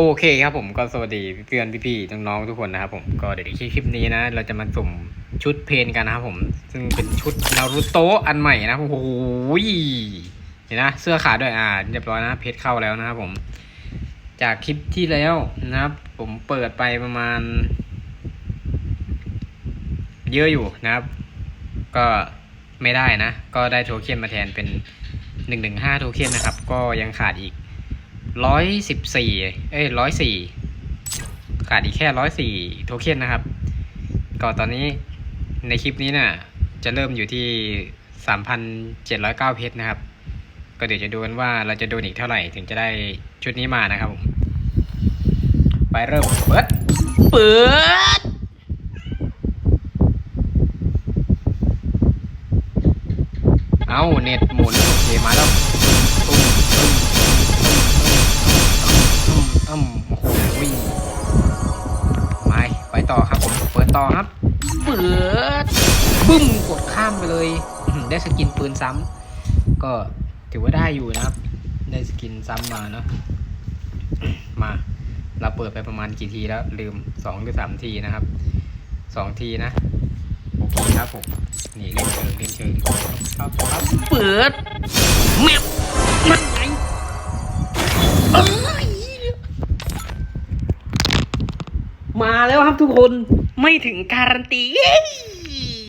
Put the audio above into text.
โอเคครับผมก็สวัสดีเพื่อนพี่ๆน้องๆทุกคนนะครับผมก็เดี๋ยวในคลิปนี้นะ เราจะมาสุ่มชุดเพนกันนะครับผม ซึ่งเป็นชุดนารูโตะอันใหม่นะโอ้โหเห็นนะเสื้อขาดด้วยอ่าเรียบร้อยนะเพชรเข้าแล้วนะครับผม จากคลิปที่แล้วนะครับ ผมเปิดไปประมาณ เยอะอยู่นะครับ ก็ไม่ได้นะ ก็ได้โทเค็นมาแทนเป็นหนึ่งหนึ่งห้าโทเค็นนะครับ ก็ยังขาดอีก ร้อยสิบสี่เอ้ยร้อยสี่ขาดอีกแค่ร้อยสี่โทเค็นนะครับ ก็ตอนนี้ในคลิปนี้น่ะ จะเริ่มอยู่ที่สามพันเจ็ดร้อยเก้าเพชรนะครับ ก็เดี๋ยวจะดูกันว่าเราจะโดนอีกเท่าไหร่ถึงจะได้ชุดนี้มานะครับผมไปเริ่มเปิดเปิดเอาเน็ตหมุนโอเคมาแล้ว ต่อครับผมเปิดต่อครับ เปิดบึ้มกดข้ามไปเลยได้สกินปืนซ้ำก็ถือว่าได้อยู่นะครับ ได้สกินซ้ำมาเนาะมาเราเปิดไปประมาณกี่ทีแล้วลืมสองหรือสามทีนะครับสองทีนะโอเคครับผมนี่เล่นเชิงเล่นเชิงครับครับเปิดแมป มาแล้วครับทุกคนไม่ถึงการันตี